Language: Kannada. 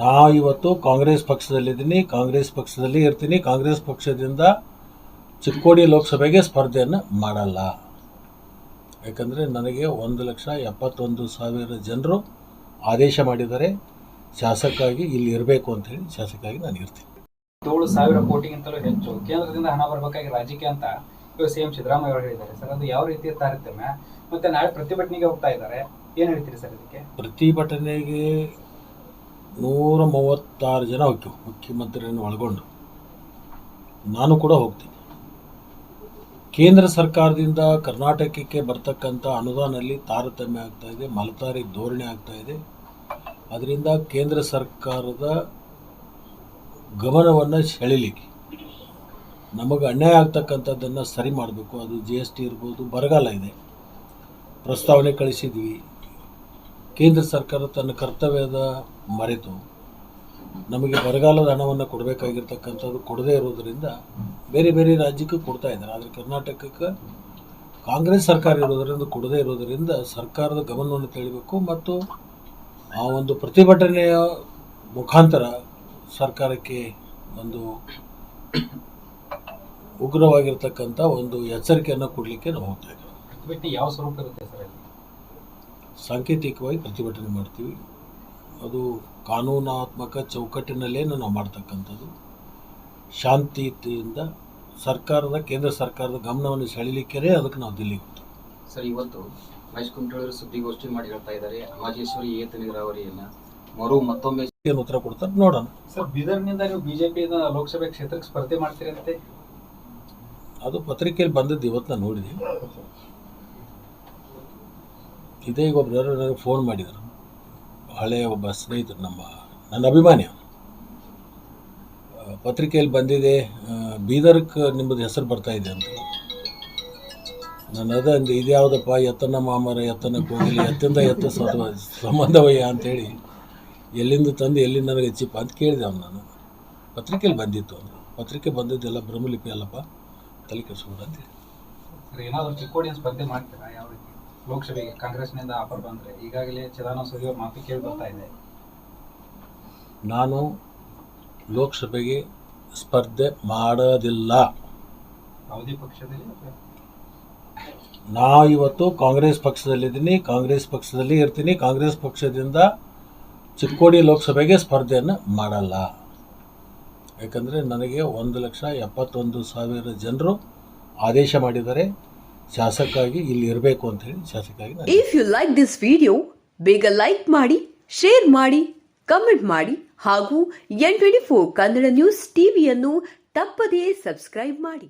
ನಾ ಇವತ್ತು ಕಾಂಗ್ರೆಸ್ ಪಕ್ಷದಲ್ಲಿದ್ದೀನಿ ಕಾಂಗ್ರೆಸ್ ಪಕ್ಷದಲ್ಲಿ ಇರ್ತೀನಿ ಕಾಂಗ್ರೆಸ್ ಪಕ್ಷದಿಂದ ಚಿಕ್ಕೋಡಿ ಲೋಕಸಭೆಗೆ ಸ್ಪರ್ಧೆಯನ್ನು ಮಾಡಲ್ಲ. ಯಾಕಂದರೆ ನನಗೆ ಒಂದು ಲಕ್ಷ ಎಪ್ಪತ್ತೊಂದು ಸಾವಿರ ಜನರು ಆದೇಶ ಮಾಡಿದ್ದಾರೆ. ಶಾಸಕಾಗಿ ಇಲ್ಲಿ ಇರಬೇಕು ಅಂತೇಳಿ ಶಾಸಕಾಗಿ ನಾನು ಇರ್ತೀನಿ. ಏಳು ಸಾವಿರ ಕೋಟಿಗಿಂತಲೂ ಹೆಚ್ಚು ಕೇಂದ್ರದಿಂದ ಹಣ ಬರಬೇಕಾಗಿ ರಾಜಕೀಯ ಅಂತ ಇವಾಗ ಸಿ ಎಂ ಸಿದ್ದರಾಮಯ್ಯ ಅವರು ಹೇಳಿದ್ದಾರೆ. ಸರ್ ಅದು ಯಾವ ರೀತಿಯ ತಾರತಮ್ಯ? ಮತ್ತೆ ನಾಳೆ ಪ್ರತಿಭಟನೆಗೆ ಹೋಗ್ತಾ ಇದ್ದಾರೆ. ಏನು ಹೇಳ್ತೀರಿ ಸರ್ ಇದಕ್ಕೆ? ಪ್ರತಿಭಟನೆಗೆ ನೂರ ಮೂವತ್ತಾರು ಜನ ಹೋಗ್ತೀವಿ. ಮುಖ್ಯಮಂತ್ರಿಯನ್ನು ಒಳಗೊಂಡು. ನಾನು ಕೂಡ ಹೋಗ್ತೀನಿ. ಕೇಂದ್ರ ಸರ್ಕಾರದಿಂದ ಕರ್ನಾಟಕಕ್ಕೆ ಬರ್ತಕ್ಕಂಥ ಅನುದಾನದಲ್ಲಿ ತಾರತಮ್ಯ ಆಗ್ತಾ ಇದೆ, ಮಲತಾರಿ ಧೋರಣೆ ಆಗ್ತಾ ಇದೆ. ಅದರಿಂದ ಕೇಂದ್ರ ಸರ್ಕಾರದ ಗಮನವನ್ನು ಸೆಳಿಲಿಕ್ಕೆ. ನಮಗೆ ಅನ್ಯಾಯ ಆಗ್ತಕ್ಕಂಥದ್ದನ್ನು ಸರಿ ಮಾಡಬೇಕು. ಅದು ಜಿ ಎಸ್ ಟಿ ಇರ್ಬೋದು, ಬರಗಾಲ ಇದೆ. ಪ್ರಸ್ತಾವನೆ ಕಳಿಸಿದ್ವಿ. ಕೇಂದ್ರ ಸರ್ಕಾರ ತನ್ನ ಕರ್ತವ್ಯದ ಮರೆತು ನಮಗೆ ಬರಗಾಲದ ಹಣವನ್ನು ಕೊಡಬೇಕಾಗಿರ್ತಕ್ಕಂಥದ್ದು ಕೊಡದೇ ಇರೋದರಿಂದ ಬೇರೆ ಬೇರೆ ರಾಜ್ಯಕ್ಕೆ ಕೊಡ್ತಾ ಇದ್ದಾರೆ. ಆದರೆ ಕರ್ನಾಟಕಕ್ಕೆ ಕಾಂಗ್ರೆಸ್ ಸರ್ಕಾರ ಇರೋದರಿಂದ ಕೊಡದೇ ಇರೋದರಿಂದ ಸರ್ಕಾರದ ಗಮನವನ್ನು ತಿಳಿಬೇಕು ಮತ್ತು ಆ ಒಂದು ಪ್ರತಿಭಟನೆಯ ಮುಖಾಂತರ ಸರ್ಕಾರಕ್ಕೆ ಒಂದು ಉಗ್ರವಾಗಿರ್ತಕ್ಕಂಥ ಒಂದು ಎಚ್ಚರಿಕೆಯನ್ನು ಕೊಡಲಿಕ್ಕೆ ನಾವು ಹೋಗ್ತಾ ಇದ್ದೀವಿ. ಯಾವ ಸ್ವರೂಪ ಇರುತ್ತೆ ಸರ್ ಸಾಂಕೇತಿಕವಾಗಿ ಪ್ರತಿಭಟನೆ ಮಾಡ್ತೀವಿ. ಅದು ಕಾನೂನಾತ್ಮಕ ಚೌಕಟ್ಟಿನಲ್ಲೇ ನಾವು ಮಾಡ್ತಕ್ಕಂಥದ್ದು. ಶಾಂತಿಯಿಂದ ಸರ್ಕಾರದ ಕೇಂದ್ರ ಸರ್ಕಾರದ ಗಮನವನ್ನು ಸೆಳೀಲಿಕ್ಕೆ ಅದಕ್ಕೆ ನಾವು ದಿಲ್ಲಿ ಹೋಗ್ತೀವಿ. ಸರ್ ಇವತ್ತು ಮಹೇಶ್ ಕುಮಟಳ್ಳಿ ಸುದ್ದಿಗೋಷ್ಠಿ ಮಾಡಿ ಹೇಳ್ತಾ ಇದ್ದಾರೆ. ರಾಜೇಶ್ವರಿ ಏತ ನೀರಾವರಿಯನ್ನ ಮರು ಮತ್ತೊಮ್ಮೆ ಏನು ಉತ್ತರ ಕೊಡ್ತಾರೆ ನೋಡೋಣ. ಸರ್ ಬೀದರ್ನಿಂದ ನೀವು ಬಿಜೆಪಿ ಲೋಕಸಭೆ ಕ್ಷೇತ್ರಕ್ಕೆ ಸ್ಪರ್ಧೆ ಮಾಡ್ತೀರಂತೆ ಅದು ಪತ್ರಿಕೆಯಲ್ಲಿ ಬಂದದ್ದು ಇವತ್ತು ನಾನು ನೋಡಿದೆ ಇದೇ ಈಗ ಒಬ್ರು ಯಾರೋ ನನಗೆ ಫೋನ್ ಮಾಡಿದರು. ಹಳೆಯ ಒಬ್ಬ ಸ್ನೇಹಿತರು ನಮ್ಮ, ನನ್ನ ಅಭಿಮಾನಿ. ಪತ್ರಿಕೆಯಲ್ಲಿ ಬಂದಿದೆ ಬೀದರ್ಕ್ ನಿಮ್ಮದು ಹೆಸರು ಬರ್ತಾ ಇದೆ ಅಂತ. ನಾನು ಅದೇ ಅಂದೆ ಇದ್ಯಾವುದಪ್ಪ ಎತ್ತನ ಮಾಮರ ಎತ್ತನ ಕೋಗಿಲಿ, ಎತ್ತಿಂದ ಎತ್ತ ಸತ್ವ ಸಂಬಂಧವಯ್ಯ ಅಂತೇಳಿ. ಎಲ್ಲಿಂದ ತಂದು ಎಲ್ಲಿಂದ ನನಗೆ ಹೆಚ್ಚಿಪ್ಪ ಅಂತ ಕೇಳಿದೆ ಅವ್ನು ನಾನು. ಪತ್ರಿಕೆಯಲ್ಲಿ ಬಂದಿತ್ತು ಅವನು. ಪತ್ರಿಕೆ ಬಂದಿದ್ದೆಲ್ಲ ಬ್ರಹ್ಮಲಿಪಿ ಅಲ್ಲಪ್ಪ, ತಲೆ ಕೆಡಿಸ್ಬಿಡ ಅಂತೇಳಿ ಏನಾದರೂ ಚಿಕ್ಕೋಡಿಯನ್ಸ್ ಬಗ್ಗೆ ಮಾಡ್ತೀರಾ? ಯಾವ ರೀತಿ? ಲೋಕಸಭೆಗೆ ಕಾಂಗ್ರೆಸ್ನಿಂದ ಆಫರ್ ಬಂದ್ರೆ ಈಗಾಗಲೇ ಚಿದಾನಂದ ಅವ್ರ ಮಾತು ಕೇಳಿ ಬರ್ತಾ ಇದೆ. ನಾನು ಲೋಕಸಭೆಗೆ ಸ್ಪರ್ಧೆ ಮಾಡೋದಿಲ್ಲ. ಯಾವುದೇ ಪಕ್ಷದಲ್ಲಿ ನಾ ಇವತ್ತು ಕಾಂಗ್ರೆಸ್ ಪಕ್ಷದಲ್ಲಿದ್ದೀನಿ ಕಾಂಗ್ರೆಸ್ ಪಕ್ಷದಲ್ಲಿ ಇರ್ತೀನಿ ಕಾಂಗ್ರೆಸ್ ಪಕ್ಷದಿಂದ ಚಿಕ್ಕೋಡಿ ಲೋಕಸಭೆಗೆ ಸ್ಪರ್ಧೆಯನ್ನು ಮಾಡಲ್ಲ. ಯಾಕಂದರೆ ನನಗೆ ಒಂದು ಲಕ್ಷ ಎಪ್ಪತ್ತೊಂದು ಸಾವಿರ ಜನರು ಆದೇಶ ಮಾಡಿದ್ದಾರೆ. ಶಾಸಕಾಗಿ ಇಲ್ಲಿ ಇರಬೇಕು ಅಂತೇಳಿ ಶಾಸಕಾಗಿ ನಾನು if you like this video ಬೇಗ ಲೈಕ್ ಮಾಡಿ ಶೇರ್ ಮಾಡಿ ಕಮೆಂಟ್ ಮಾಡಿ, ಹಾಗೂ N twenty four Kannada news ಟಿವಿಯನ್ನು ತಪ್ಪದೇ ಸಬ್ಸ್ಕ್ರೈಬ್ ಮಾಡಿ.